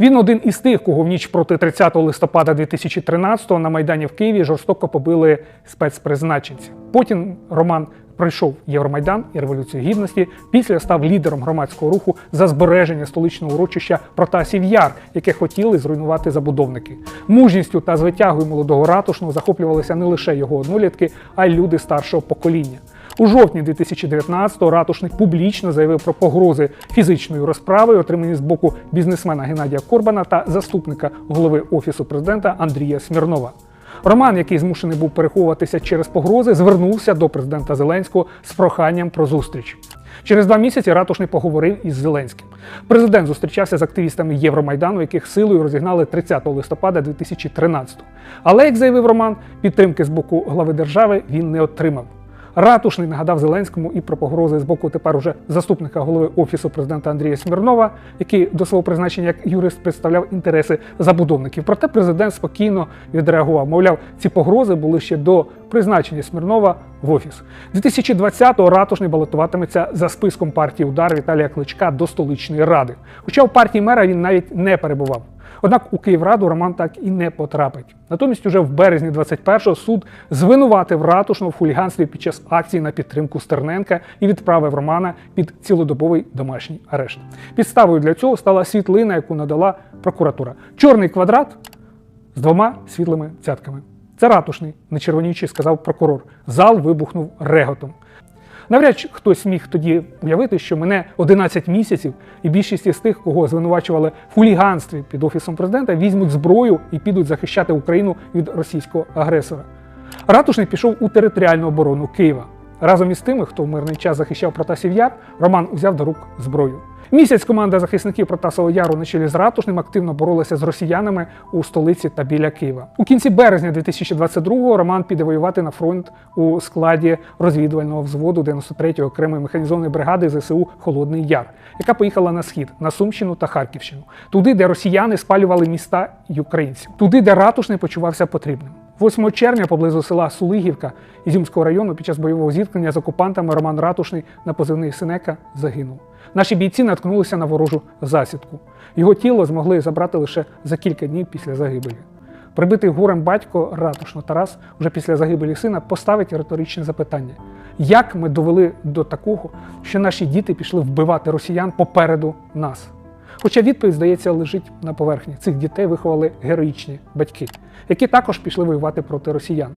Він один із тих, кого в ніч проти 30 листопада 2013-го на Майдані в Києві жорстоко побили спецпризначенці. Потім Роман пройшов Євромайдан і Революцію Гідності. Після став лідером громадського руху за збереження столичного урочища Протасів Яр, яке хотіли зруйнувати забудовники. Мужністю та звитягою молодого ратушного захоплювалися не лише його однолітки, а й люди старшого покоління. У жовтні 2019-го ратушник публічно заявив про погрози фізичною розправою, отримані з боку бізнесмена Геннадія Корбана та заступника голови офісу президента Андрія Смірнова. Роман, який змушений був переховуватися через погрози, звернувся до президента Зеленського з проханням про зустріч. Через два місяці ратушний поговорив із Зеленським. Президент зустрічався з активістами Євромайдану, яких силою розігнали 30 листопада 2013 Але, як заявив Роман, підтримки з боку глави держави він не отримав. Ратушний нагадав Зеленському і про погрози з боку тепер уже заступника голови офісу президента Андрія Смірнова, який до свого призначення як юрист представляв інтереси забудовників. Проте президент спокійно відреагував. Мовляв, ці погрози були ще до призначення Смірнова в офіс. 2020-го ратушний балотуватиметься за списком партії Удар Віталія Кличка до столичної ради. Хоча у партії мера він навіть не перебував. Однак у Київраду Роман так і не потрапить. Натомість, уже в березні 21-го суд звинуватив ратушного в хуліганстві під час акції на підтримку Стерненка і відправив Романа під цілодобовий домашній арешт. Підставою для цього стала світлина, яку надала прокуратура. Чорний квадрат з двома світлими цятками. Це ратушний, не червоніючи, сказав прокурор. Зал вибухнув реготом. Навряд чи хтось міг тоді уявити, що мене 11 місяців, і більшість із тих, кого звинувачували в хуліганстві під офісом президента, візьмуть зброю і підуть захищати Україну від російського агресора. Ратушний пішов у територіальну оборону Києва. Разом із тими, хто в мирний час захищав Протасів Яр, Роман узяв до рук зброю. Місяць команда захисників Протасового Яру на чолі з Ратушним активно боролася з росіянами у столиці та біля Києва. У кінці березня 2022-го Роман піде воювати на фронт у складі розвідувального взводу 93-ї окремої механізованої бригади ЗСУ Холодний Яр, яка поїхала на схід на Сумщину та Харківщину, туди, де росіяни спалювали міста й українців, туди, де Ратушний почувався потрібним. 8 червня поблизу села Сулигівка Ізюмського району під час бойового зіткнення з окупантами Роман Ратушний на позивний Синека загинув. Наші бійці наткнулися на ворожу засідку. Його тіло змогли забрати лише за кілька днів після загибелі. Прибитий горем батько Ратушно Тарас уже після загибелі сина поставить риторичне запитання: як ми довели до такого, що наші діти пішли вбивати росіян попереду нас? Хоча відповідь, здається, лежить на поверхні. Цих дітей виховали героїчні батьки, які також пішли воювати проти росіян.